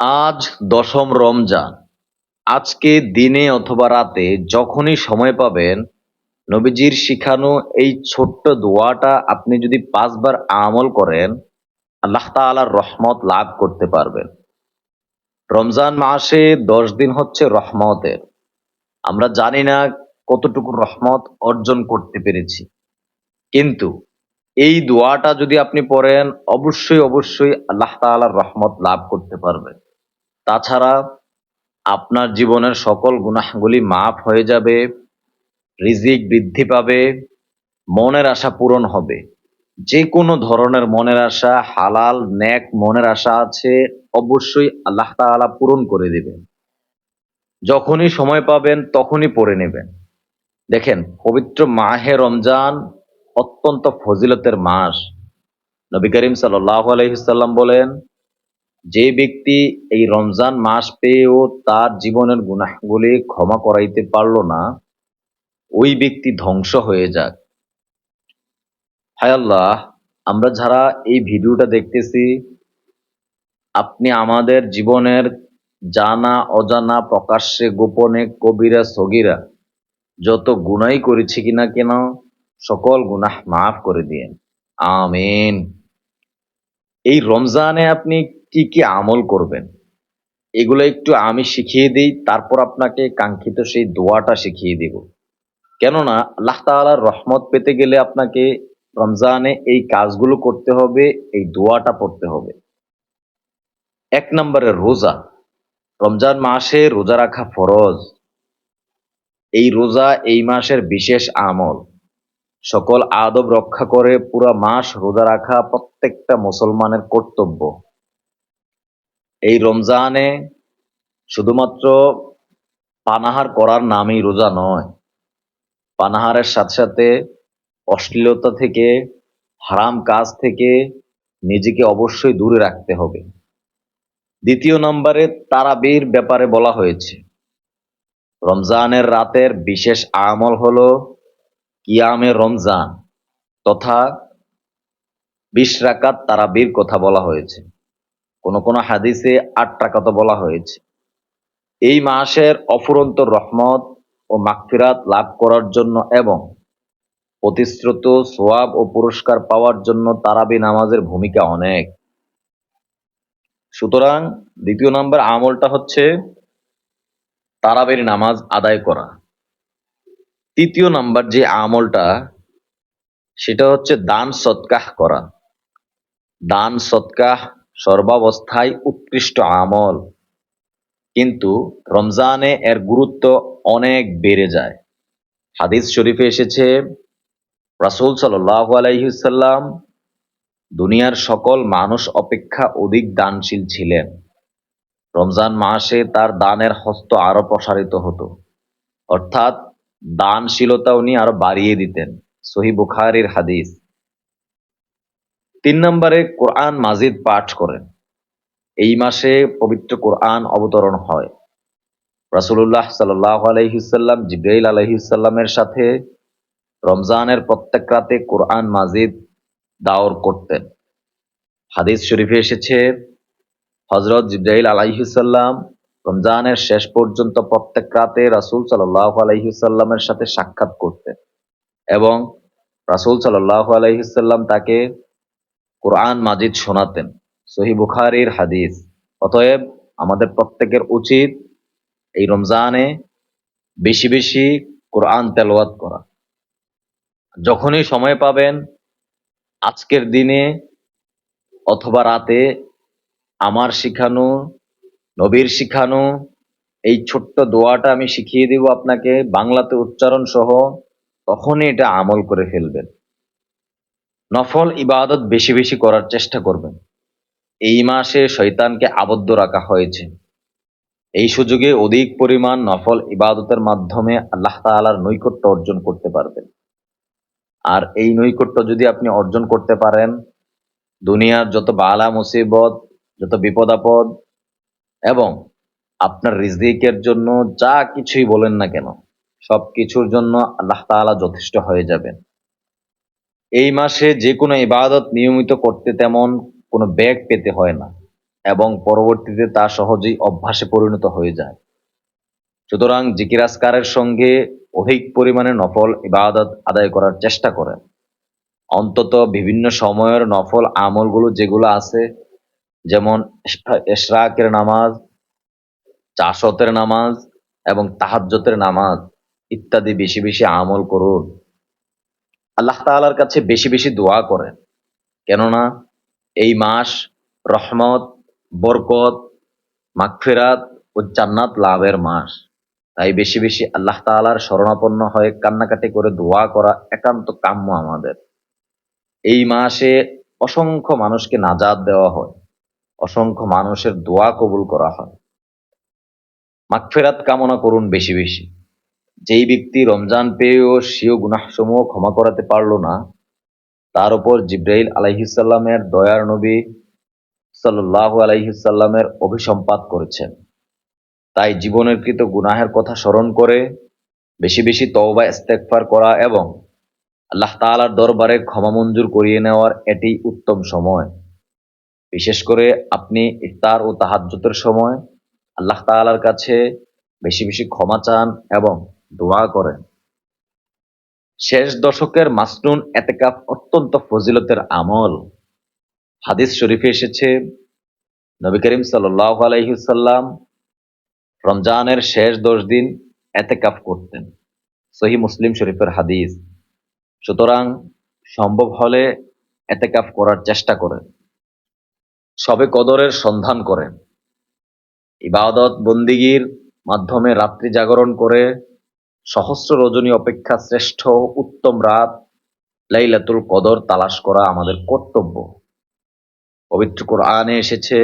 আজ দশম রমজান। আজকে দিনে অথবা রাতে যখনই সময় পাবেন, নবীজির শিখানো এই ছোট্ট দোয়াটা আপনি যদি পাঁচবার আমল করেন, আল্লাহ তাআলার রহমত লাভ করতে পারবেন। রমজান মাসে দশ দিন হচ্ছে রহমতের। আমরা জানি না কতটুকু রহমত অর্জন করতে পেরেছি। কিন্তু এই দোয়াটা যদি আপনি পড়েন, অবশ্যই অবশ্যই আল্লাহ তাআলার রহমত লাভ করতে পারবেন। তাছাড়া আপনার জীবনের সকল গুনাহগুলি মাফ হয়ে যাবে, রিজিক বৃদ্ধি পাবে, মনের আশা পূরণ হবে। যে কোনো ধরনের মনের আশা, হালাল ন্যাক মনের আশা আছে, অবশ্যই আল্লাহ তাআলা পূরণ করে দিবেন। যখনই সময় পাবেন, তখনই পড়ে নেবেন। দেখেন, পবিত্র মাহে রমজান অত্যন্ত ফজিলতের মাস। নবী করিম সাল্লাহ আলহিসাল্লাম বলেন যে ব্যক্তি এই রমজান মাস পেয়েও তার জীবনের গুনাহগুলি ক্ষমা করাইতে পারল না, ওই ব্যক্তি ধ্বংস হয়ে যাক। হায় আল্লাহ, আমরা যারা এই ভিডিওটা দেখতেছি, আপনি আমাদের জীবনের জানা, অজানা, প্রকাশ্যে, গোপনে, কবিরা, সগিরা, যত গুনাই করেছি কিনা কেন, সকল গুনাহ মাফ করে দিয়েন। আমিন। এই রমজানে আপনি কি কি আমল করবেন? এগুলো একটু আমি শিখিয়ে দিই, তারপর আপনাকে কাঙ্ক্ষিত সেই দোয়াটা শিখিয়ে দিব। কেননা, আল্লাহ তাআলার রহমত পেতে গেলে আপনাকে রমজানে এই কাজগুলো করতে হবে, এই দোয়াটা পড়তে হবে। এক নম্বরে রোজা। রমজান মাসে রোজা রাখা ফরজ। এই রোজা এই মাসের বিশেষ আমল। সকল আদব রক্ষা করে পুরা মাস রোজা রাখা প্রত্যেকটা মুসলমানের কর্তব্য। এই রমজানে শুধুমাত্র পানাহার করার নামই রোজা নয়, পানাহারের সাথে সাথে অশ্লীলতা থেকে, হারাম কাজ থেকে নিজেকে অবশ্যই দূরে রাখতে হবে। দ্বিতীয় নম্বরে তারাবির ব্যাপারে বলা হয়েছে, রমজানের রাতের বিশেষ আমল হলো কিয়ামে রমজান তথা বিশ রাকাত তারাবির কথা বলা হয়েছে। কোন কোন হাদিসে আট রাকাত বলা হয়েছে। এই মাসের অফুরন্ত রহমত ও মাগফিরাত লাভ করার জন্য এবং প্রতিশ্রুত সোয়াব ও পুরস্কার পাওয়ার জন্য তারাবি নামাজের ভূমিকা অনেক। সুতরাং দ্বিতীয় নম্বর আমলটা হচ্ছে তারাবির নামাজ আদায় করা। তৃতীয় নাম্বার যে আমলটা, সেটা হচ্ছে দান সৎকাহ করা। দান সৎকাহ সর্বাবস্থায় উৎকৃষ্ট আমল। কিন্তু রমজানে এর গুরুত্ব অনেক বেড়ে যায়। হাদিস শরীফে এসেছে, রাসুল সাল্লাহ আলাইসাল্লাম দুনিয়ার সকল মানুষ অপেক্ষা অধিক দানশীল ছিলেন। রমজান মাসে তার দানের হস্ত আরও প্রসারিত হতো। অর্থাৎ দানশীলতা উনি আরও বাড়িয়ে দিতেন। সহি বুখারির হাদিস। তিন নম্বরে কোরআন মাজিদ পাঠ করেন। এই মাসে পবিত্র কোরআন অবতরণ হয়। রাসুল্লাহ সাল্লাহ আলহিসাল্লাম জিব্রাইল আলহিসাল্লামের সাথে রমজানের প্রত্যেক রাতে কোরআন মাজিদ দাওর করতেন। হাদিস শরীফে এসেছে হজরত জিব্রাইল আলাইহিসাল্লাম রমজানের শেষ পর্যন্ত প্রত্যেক রাতে রাসুল সাল্লাহ আলহিসাল্লামের সাথে সাক্ষাৎ করতেন এবং রাসুল সাল্লাহ আলহিসাল্লাম তাকে কোরআন মাজিদ শোনাতেন। সহি বুখারির হাদিস। অতএব আমাদের প্রত্যেকের উচিত এই রমজানে বেশি বেশি কোরআন তেলাওয়াত করা। যখনই সময় পাবেন, আজকের দিনে অথবা রাতে আমার শিখানো, নবীর শিখানো, এই ছোট্ট দোয়াটা আমি শিখিয়ে দিব আপনাকে, বাংলাতে উচ্চারণ সহ তখনই এটা আমল করে ফেলবেন। নফল ইবাদত বেশি বেশি করার চেষ্টা করবেন। এই মাসে শৈতানকে আবদ্ধ রাখা হয়েছে। এই সুযোগে অধিক পরিমাণ নফল ইবাদতের মাধ্যমে আল্লাহ তালার নৈকট্য অর্জন করতে পারবেন। আর এই নৈকট্য যদি আপনি অর্জন করতে পারেন, দুনিয়ার যত বালা মুসিবত, যত বিপদ আপদ এবং আপনার রিজিকের জন্য যা কিছুই বলেন না কেন সব কিছুর জন্য আল্লাহ তাআলা যথেষ্ট হয়ে যাবেন। এই মাসে যে কোনো ইবাদত নিয়মিত করতে তেমন কোনো ব্যাগ পেতে হয় না এবং পরবর্তীতে তা সহজেই অভ্যাসে পরিণত হয়ে যায়। সুতরাং জিকিরাজকারের সঙ্গে অধিক পরিমাণে নফল ইবাদত আদায় করার চেষ্টা করেন। অন্তত বিভিন্ন সময়ের নফল আমলগুলো যেগুলো আছে, যেমন এশরাকের নামাজ, চাষতের নামাজ এবং তাহাজ্জতের নামাজ ইত্যাদি বেশি বেশি আমল করুন। আল্লাহ তাআলার কাছে বেশি বেশি দোয়া করেন। কেননা এই মাস রহমত, বরকত, মাগফিরাত ও জান্নাত লাভের মাস। তাই বেশি বেশি আল্লাহ তাআলার শরণাপন্ন হয়ে কান্নাকাটি করে দোয়া করা একান্ত কাম্য আমাদের। এই মাসে অসংখ্য মানুষকে নাজাদ দেওয়া হয়। অসংখ্য মানুষের দোয়া কবুল করা হয়। মাগফিরাত কামনা করুন বেশি বেশি। যেই ব্যক্তি রমজান পেয়েও সেও গুনাহসমূহ ক্ষমা করাতে পারল না, তার উপর জিব্রাইল আলাইহিসাল্লামের দয়ার নবী সাল্লাহ আলাইহিসাল্লামের অভিসম্পাত করেছেন। তাই জীবনের কৃত গুনাহের কথা স্মরণ করে বেশি বেশি তওবা, ইস্তেগফার করা এবং আল্লাহ তাআলার দরবারে ক্ষমা মঞ্জুর করিয়ে নেওয়ার এটি উত্তম সময়। বিশেষ করে আপনি ইফতার ও তাহাজ্জুদের সময় আল্লাহ তাআলার কাছে বেশি বেশি ক্ষমা চান এবং দোয়া করেন। শেষ দশকের মাসনুন এতেকাফ অত্যন্ত ফজিলতের আমল। হাদিস শরীফে এসেছে, নবী করিম সাল্লাহ আলাইসাল্লাম রমজানের শেষ দশ দিন এতেকাফ করতেন। সহি মুসলিম শরীফের হাদিস। সুতরাং সম্ভব হলে এতেকাফ করার চেষ্টা করেন। সবে কদরের সন্ধান করেন। ইবাদত বন্দিগির মাধ্যমে রাত্রি জাগরণ করে সহস্র রজনী অপেক্ষা শ্রেষ্ঠ উত্তম রাত, লাইলাতুল কদর তালাশ করা আমাদের কর্তব্য। পবিত্র কোরআনে এসেছে,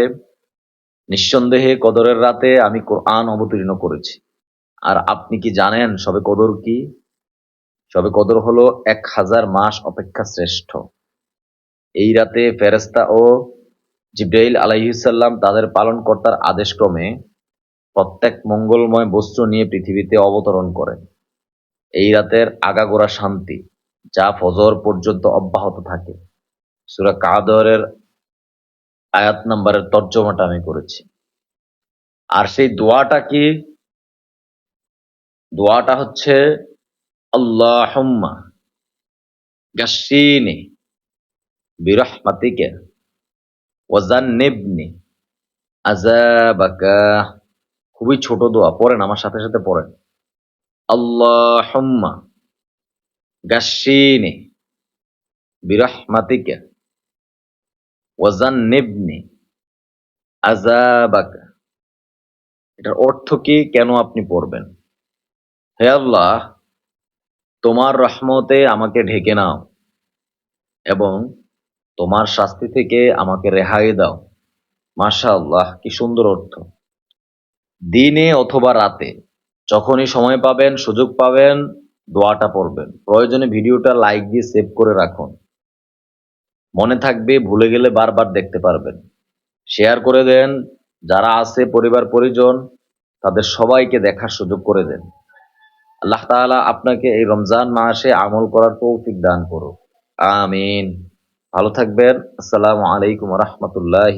নিঃসন্দেহে কদরের রাতে আমি কোরআন অবতীর্ণ করেছি। আর আপনি কি জানেন সবে কদর কি? সবে কদর হলো এক হাজার মাস অপেক্ষা শ্রেষ্ঠ। এই রাতে ফেরেস্তা ও জিব্রাইল আলাইহিসাল্লাম তাদের পালনকর্তার আদেশক্রমে প্রত্যেক মঙ্গলময় বস্ত্র নিয়ে পৃথিবীতে অবতরণ করেন। এই রাতের আগাগোড়া শান্তি, যা ফজর পর্যন্ত অব্যাহত থাকে। সুরা কাদরের আয়াত নাম্বারের তর্জমাটা আমি করেছি। আর সেই দোয়াটা কি? দোয়াটা হচ্ছে খুবই ছোট দোয়া, পড়েন, আমার সাথে সাথে পড়েন। আল্লাহুম্মা গাসিনি বিরহমাতিকা ওয়াজান্নিবনি আযাবাকা এটার অর্থ কি? কেন আপনি পড়বেন? হে আল্লাহ, তোমার রহমতে আমাকে ঢেকে নাও এবং তোমার শাস্তি থেকে আমাকে রেহাই দাও। মাশা আল্লাহ কি সুন্দর অর্থ। দিনে অথবা রাতে যখনই সময় পাবেন, সুযোগ পাবেন, দোয়াটা পড়বেন। প্রয়োজনে ভিডিওটা লাইক দিয়ে সেভ করে রাখুন। মনে থাকবে, ভুলে গেলে বারবার দেখতে পারবেন। শেয়ার করে দেন, যারা আছে পরিবার, পরিজন, তাদের সবাইকে দেখার সুযোগ করে দেন। আল্লাহ তাআলা আপনাকে এই রমজান মাসে আমল করার তৌফিক দান করুক। আমিন। ভালো থাকবেন। আসসালামু আলাইকুম রহমতুল্লাহ